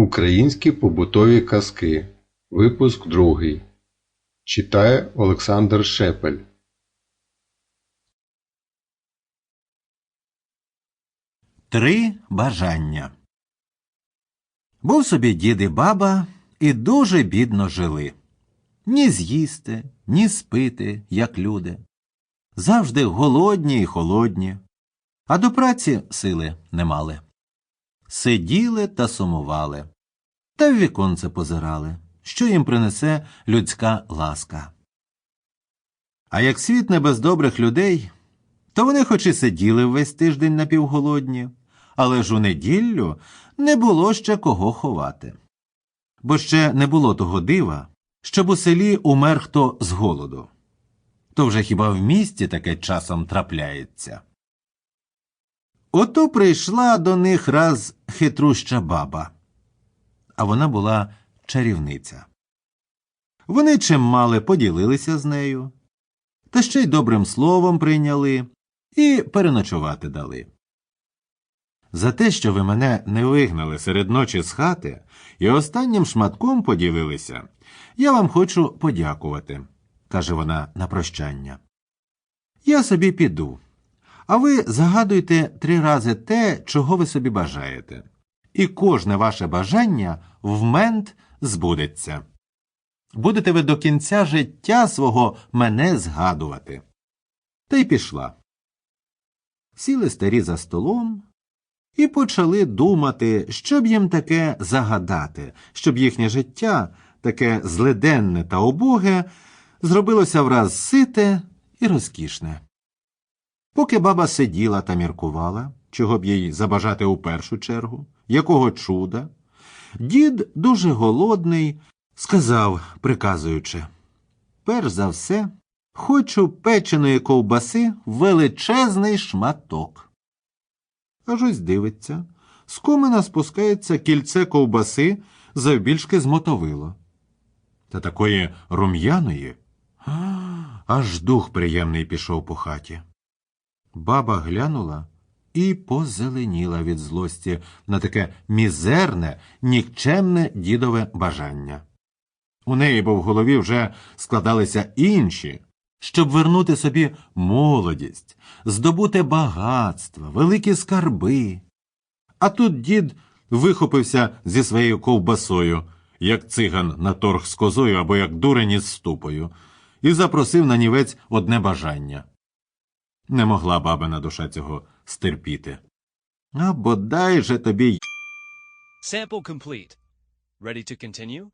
Українські побутові казки. Випуск другий. Читає Олександр Шепель. Три бажання. Був собі дід і баба і дуже бідно жили. Ні з'їсти, ні спити, як люди. Завжди голодні і холодні, а до праці сили не мали. Сиділи та сумували, та в віконце позирали, що їм принесе людська ласка. А як світ не без добрих людей, то вони хоч і сиділи весь тиждень напівголодні, але ж у неділю не було ще кого ховати. Бо ще не було того дива, щоб у селі умер хто з голоду. То вже хіба в місті таке часом трапляється. Ото прийшла до них раз хитруща баба, а вона була чарівниця. Вони чим мали поділилися з нею, та ще й добрим словом прийняли і переночувати дали. За те, що ви мене не вигнали серед ночі з хати і останнім шматком поділилися, я вам хочу подякувати, каже вона на прощання. Я собі піду, а ви загадуйте три рази те, чого ви собі бажаєте, і кожне ваше бажання в мент збудеться. Будете ви до кінця життя свого мене згадувати. Та й пішла. Сіли старі за столом і почали думати, що б їм таке загадати, щоб їхнє життя, таке злиденне та убоге, зробилося враз сите і розкішне. Поки баба сиділа та міркувала, чого б їй забажати у першу чергу, якого чуда, дід, дуже голодний, сказав, приказуючи Перш за все, хочу печеної ковбаси величезний шматок. Аж ось дивиться, з комина спускається кільце ковбаси завбільшки з мотовило. Та такої рум'яної, аж дух приємний пішов по хаті. Баба глянула і позеленіла від злості на таке мізерне, нікчемне дідове бажання. У неї бо в голові вже складалися інші, щоб вернути собі молодість, здобути багатство, великі скарби. А тут дід вихопився зі своєю ковбасою, як циган на торг з козою або як дурень із ступою, і запросив на нівець одне бажання. Не могла бабина душа цього стерпіти. А бодай же тобі Sample complete. Ready to continue?